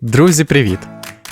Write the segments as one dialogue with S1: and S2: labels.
S1: Друзі, привіт!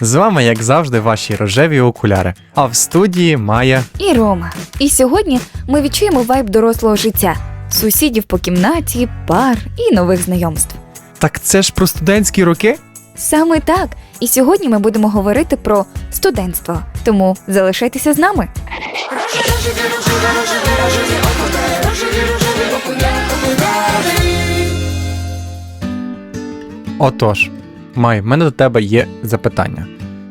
S1: З вами, як завжди, ваші рожеві окуляри. А в студії Майя.
S2: і Рома. І сьогодні ми відчуємо вайб дорослого життя, сусідів по кімнаті, пар і нових знайомств.
S1: Так це ж про студентські роки?
S2: Саме так. І сьогодні ми будемо говорити про студентство. Тому залишайтеся з нами.
S1: Отож, Май, в мене до тебе є запитання.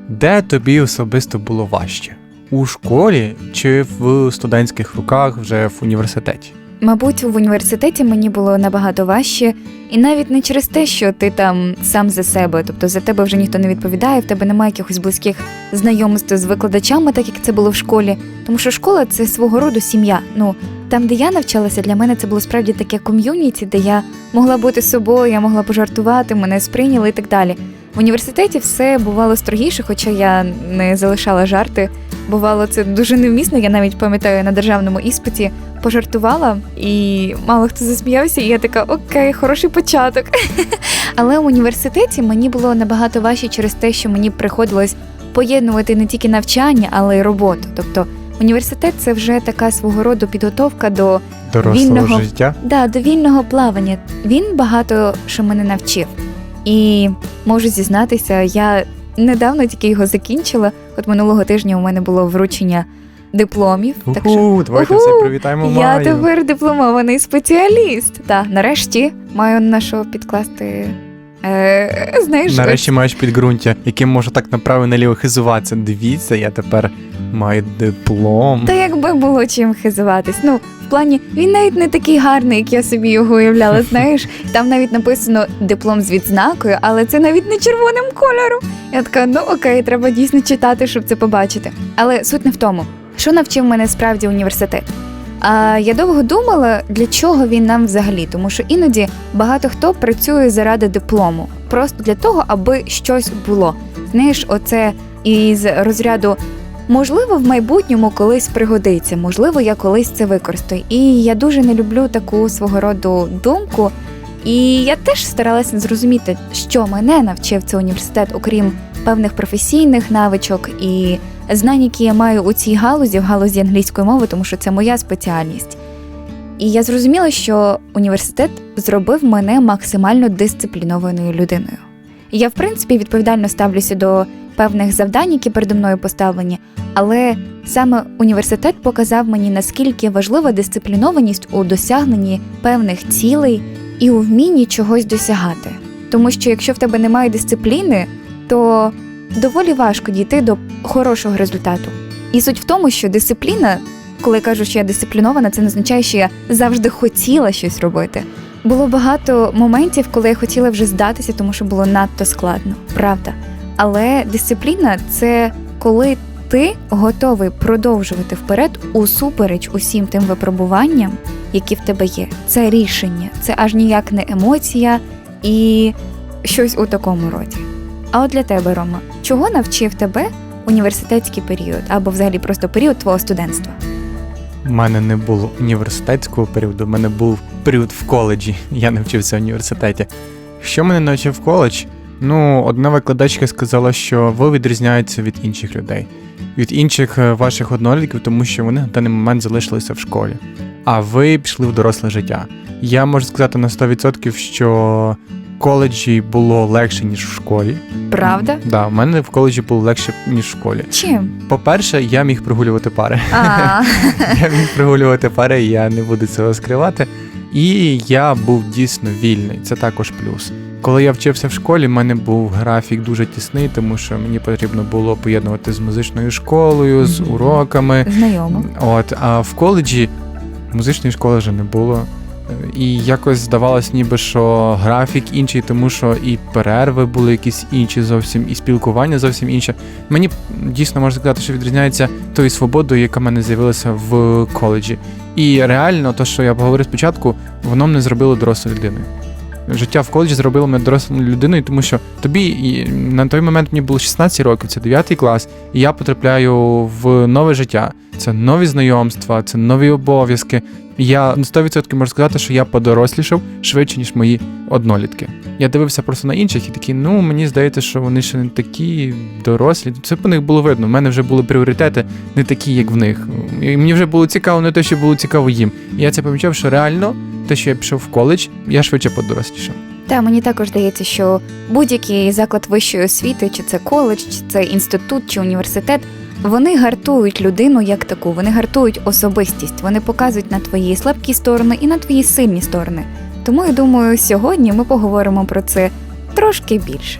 S1: Де тобі особисто було важче? У школі чи в студентських роках вже в університеті?
S2: Мабуть, в університеті мені було набагато важче, і навіть не через те, що ти там сам за себе, тобто за тебе вже ніхто не відповідає, в тебе немає якихось близьких знайомств з викладачами, так як це було в школі. Тому що школа це свого роду сім'я. Ну там, де я навчалася, для мене це було справді таке ком'юніті, де я могла бути собою, я могла пожартувати, мене сприйняли і так далі. В університеті все бувало строгіше, хоча я не залишала жарти. Бувало це дуже невмісно. Я навіть пам'ятаю на державному іспиті пожартувала, і мало хто засміявся, і я така окей, хороший початок. Але в університеті мені було набагато важче через те, що мені приходилось поєднувати не тільки навчання, але й роботу. Тобто університет це вже така свого роду підготовка до,
S1: Дорослого
S2: Вільного.
S1: життя?
S2: да, до вільного плавання. Він багато що мене навчив. І можу зізнатися, я недавно тільки його закінчила. От минулого тижня у мене було вручення дипломів. так що
S1: давайте все привітаємо
S2: я
S1: Маю.
S2: тепер дипломований спеціаліст. Та нарешті маю на що підкласти. Е, знаєш,
S1: Нарешті маєш підґрунтя, яким можу так направо наліво хизуватися. Дивіться, я тепер маю диплом.
S2: Та якби було чим хизуватись. Ну, в плані, він навіть не такий гарний, як я собі його уявляла. Знаєш, там навіть написано диплом з відзнакою, але це навіть не червоним кольором. Я така, ну окей, треба дійсно читати, щоб це побачити. Але суть не в тому, що навчив мене справді університет. А я довго думала, для чого він нам взагалі, тому що іноді багато хто працює заради диплому, просто для того, аби щось було. Знаєш, оце із розряду Можливо, в майбутньому колись пригодиться, можливо, я колись це використаю. І я дуже не люблю таку свого роду думку. І я теж старалася зрозуміти, що мене навчив цей університет, окрім певних професійних навичок і знань, які я маю у цій галузі, в галузі англійської мови, тому що це моя спеціальність. І я зрозуміла, що університет зробив мене максимально дисциплінованою людиною. Я, в принципі, відповідально ставлюся до певних завдань, які передо мною поставлені, але саме університет показав мені, наскільки важлива дисциплінованість у досягненні певних цілей і у вмінні чогось досягати. Тому що якщо в тебе немає дисципліни, то доволі важко дійти до хорошого результату. І суть в тому, що дисципліна, коли я кажу, що я дисциплінована, це не означає, що я завжди хотіла щось робити. Було багато моментів, коли я хотіла вже здатися, тому що було надто складно, правда. Але дисципліна це коли ти готовий продовжувати вперед усупереч усім тим випробуванням, які в тебе є. Це рішення, це аж ніяк не емоція і щось у такому роді. А от для тебе, Рома, чого навчив тебе університетський період або взагалі просто період твого студентства?
S1: У мене не було університетського періоду, у мене був період в коледжі. Я не вчився в університеті. Що мене навчив коледж? Ну, одна викладачка сказала, що ви відрізняєтеся від інших людей, від інших е, ваших однолітків, тому що вони на даний момент залишилися в школі. А ви пішли в доросле життя. Я можу сказати на 100%, що коледжі було легше, ніж в школі.
S2: Правда?
S1: Да, в мене в коледжі було легше, ніж в школі.
S2: Чим?
S1: По-перше, я міг прогулювати пари. Я міг прогулювати пари, я не буду цього скривати. І я був дійсно вільний, це також плюс. Коли я вчився в школі, в мене був графік дуже тісний, тому що мені потрібно було поєднувати з музичною школою, з уроками.
S2: знайомо.
S1: От, а в коледжі музичної школи вже не було. І якось здавалось, ніби що графік інший, тому що і перерви були якісь інші зовсім, і спілкування зовсім інше. Мені дійсно можна сказати, що відрізняється тою свободою, яка в мене з'явилася в коледжі. І реально, то, що я поговорив спочатку, воно мене зробило дорослою людиною. Життя в коледжі зробило мене дорослою людиною, тому що тобі на той момент мені було 16 років, це 9 клас, і я потрапляю в нове життя. Це нові знайомства, це нові обов'язки. Я на 100% можу сказати, що я подорослішав швидше, ніж мої однолітки. Я дивився просто на інших і такий, ну мені здається, що вони ще не такі дорослі. Це по них було видно. У мене вже були пріоритети не такі, як в них. І мені вже було цікаво, не те, що було цікаво їм. І я це помічав, що реально те, що я пішов в коледж, я швидше подорослішав.
S2: Та мені також здається, що будь-який заклад вищої освіти, чи це коледж, чи це інститут, чи університет, вони гартують людину як таку, вони гартують особистість, вони показують на твої слабкі сторони і на твої сильні сторони. Тому я думаю, сьогодні ми поговоримо про це трошки більше.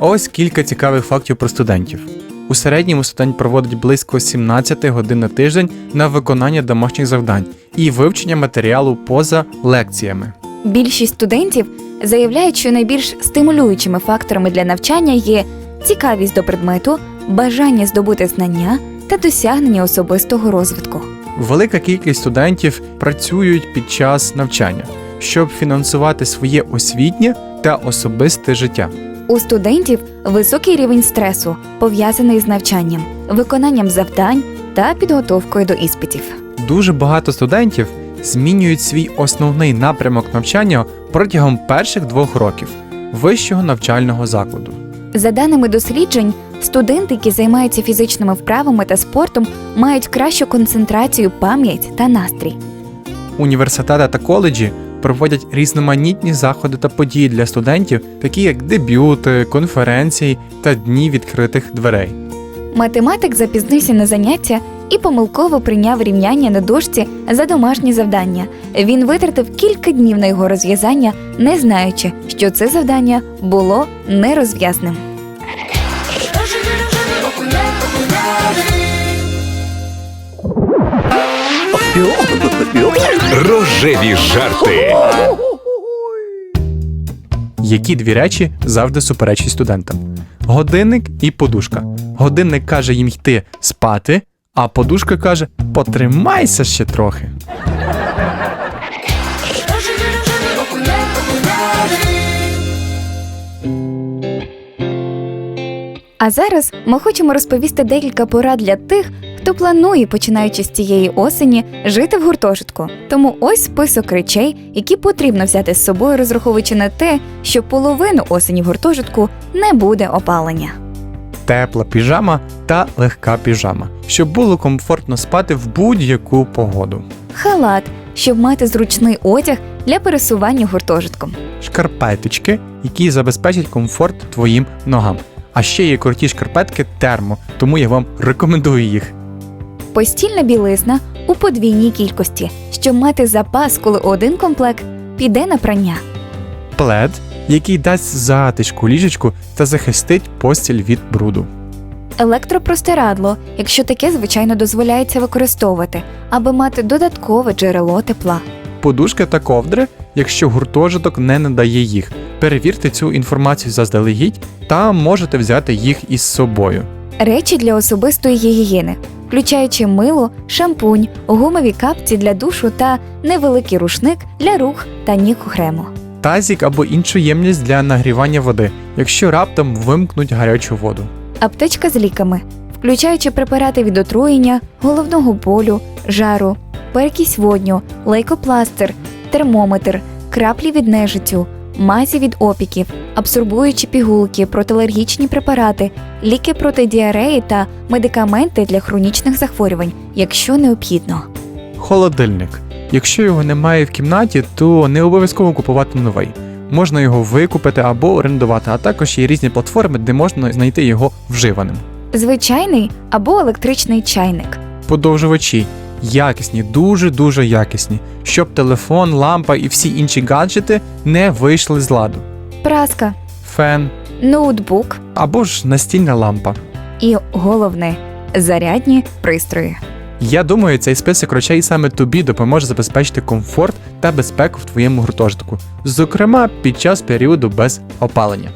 S1: Ось кілька цікавих фактів про студентів. У середньому студент проводить близько 17 годин на тиждень на виконання домашніх завдань і вивчення матеріалу поза лекціями.
S2: Більшість студентів заявляють, що найбільш стимулюючими факторами для навчання є цікавість до предмету, бажання здобути знання та досягнення особистого розвитку.
S1: Велика кількість студентів працюють під час навчання, щоб фінансувати своє освітнє та особисте життя.
S2: У студентів високий рівень стресу, пов'язаний з навчанням, виконанням завдань та підготовкою до іспитів.
S1: Дуже багато студентів змінюють свій основний напрямок навчання протягом перших двох років вищого навчального закладу.
S2: За даними досліджень, студенти, які займаються фізичними вправами та спортом, мають кращу концентрацію, пам'ять та настрій.
S1: Університети та коледжі проводять різноманітні заходи та події для студентів, такі як дебюти, конференції та дні відкритих дверей.
S2: Математик запізнився на заняття і помилково прийняв рівняння на дошці за домашні завдання. Він витратив кілька днів на його розв'язання, не знаючи, що це завдання було нерозв'язним.
S3: Рожеві жарти.
S1: Які дві речі завжди суперечать студентам: годинник і подушка. Годинник каже їм йти спати, а подушка каже: потримайся ще трохи.
S2: А зараз ми хочемо розповісти декілька порад для тих, хто планує, починаючи з цієї осені, жити в гуртожитку. Тому ось список речей, які потрібно взяти з собою, розраховуючи на те, що половину осені в гуртожитку не буде опалення.
S1: Тепла піжама та легка піжама, щоб було комфортно спати в будь-яку погоду.
S2: Халат, щоб мати зручний одяг для пересування гуртожитком.
S1: Шкарпеточки, які забезпечать комфорт твоїм ногам. А ще є круті шкарпетки термо, тому я вам рекомендую їх.
S2: Постільна білизна у подвійній кількості, щоб мати запас, коли один комплект піде на прання.
S1: Плед, який дасть затишку ліжечку та захистить постіль від бруду.
S2: Електропростирадло, якщо таке звичайно дозволяється використовувати, аби мати додаткове джерело тепла.
S1: Подушки та ковдри, якщо гуртожиток не надає їх. Перевірте цю інформацію заздалегідь та можете взяти їх із собою.
S2: Речі для особистої гігієни, включаючи мило, шампунь, гумові капці для душу та невеликий рушник для рук та ніг окремо.
S1: Тазік або іншу ємність для нагрівання води, якщо раптом вимкнуть гарячу воду.
S2: Аптечка з ліками, включаючи препарати від отруєння, головного болю, жару, перекись водню, лейкопластир, термометр, краплі від нежиттю, мазі від опіків, абсорбуючі пігулки, протиалергічні препарати, ліки проти діареї та медикаменти для хронічних захворювань, якщо необхідно.
S1: Холодильник. Якщо його немає в кімнаті, то не обов'язково купувати новий. Можна його викупити або орендувати, а також є різні платформи, де можна знайти його вживаним.
S2: Звичайний або електричний чайник.
S1: Подовжувачі якісні, дуже дуже якісні, щоб телефон, лампа і всі інші гаджети не вийшли з ладу.
S2: Праска,
S1: Фен
S2: ноутбук
S1: або ж настільна лампа.
S2: і головне зарядні пристрої.
S1: Я думаю, цей список речей саме тобі допоможе забезпечити комфорт та безпеку в твоєму гуртожитку, зокрема під час періоду без опалення.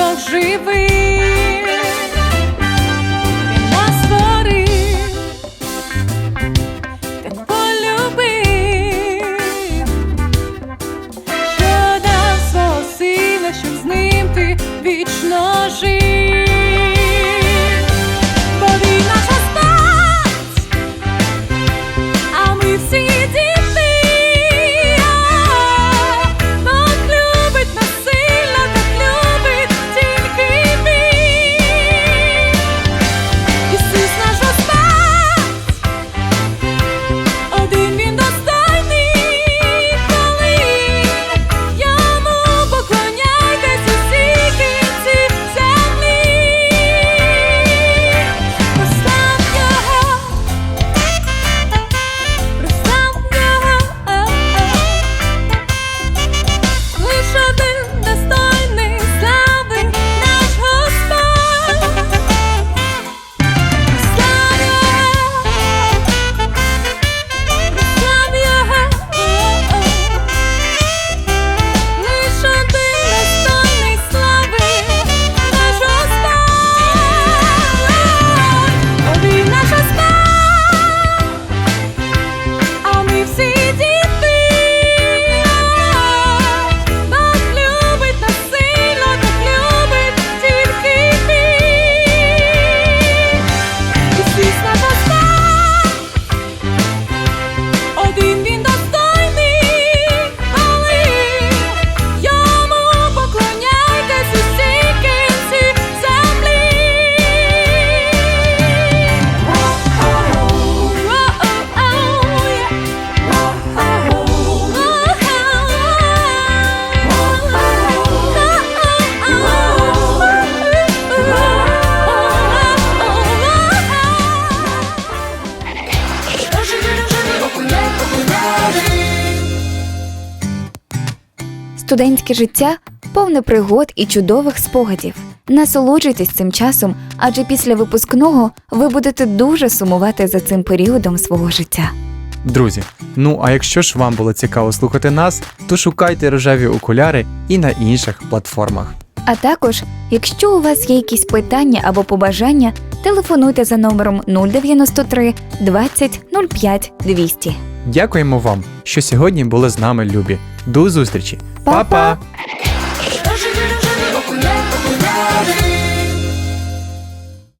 S4: Бог живий,
S2: Студентське життя повне пригод і чудових спогадів. Насолоджуйтесь цим часом, адже після випускного ви будете дуже сумувати за цим періодом свого життя.
S1: Друзі, ну а якщо ж вам було цікаво слухати нас, то шукайте рожеві окуляри і на інших платформах.
S2: А також, якщо у вас є якісь питання або побажання, телефонуйте за номером 093 20 05 200.
S1: Дякуємо вам, що сьогодні були з нами любі. До зустрічі! Па-па!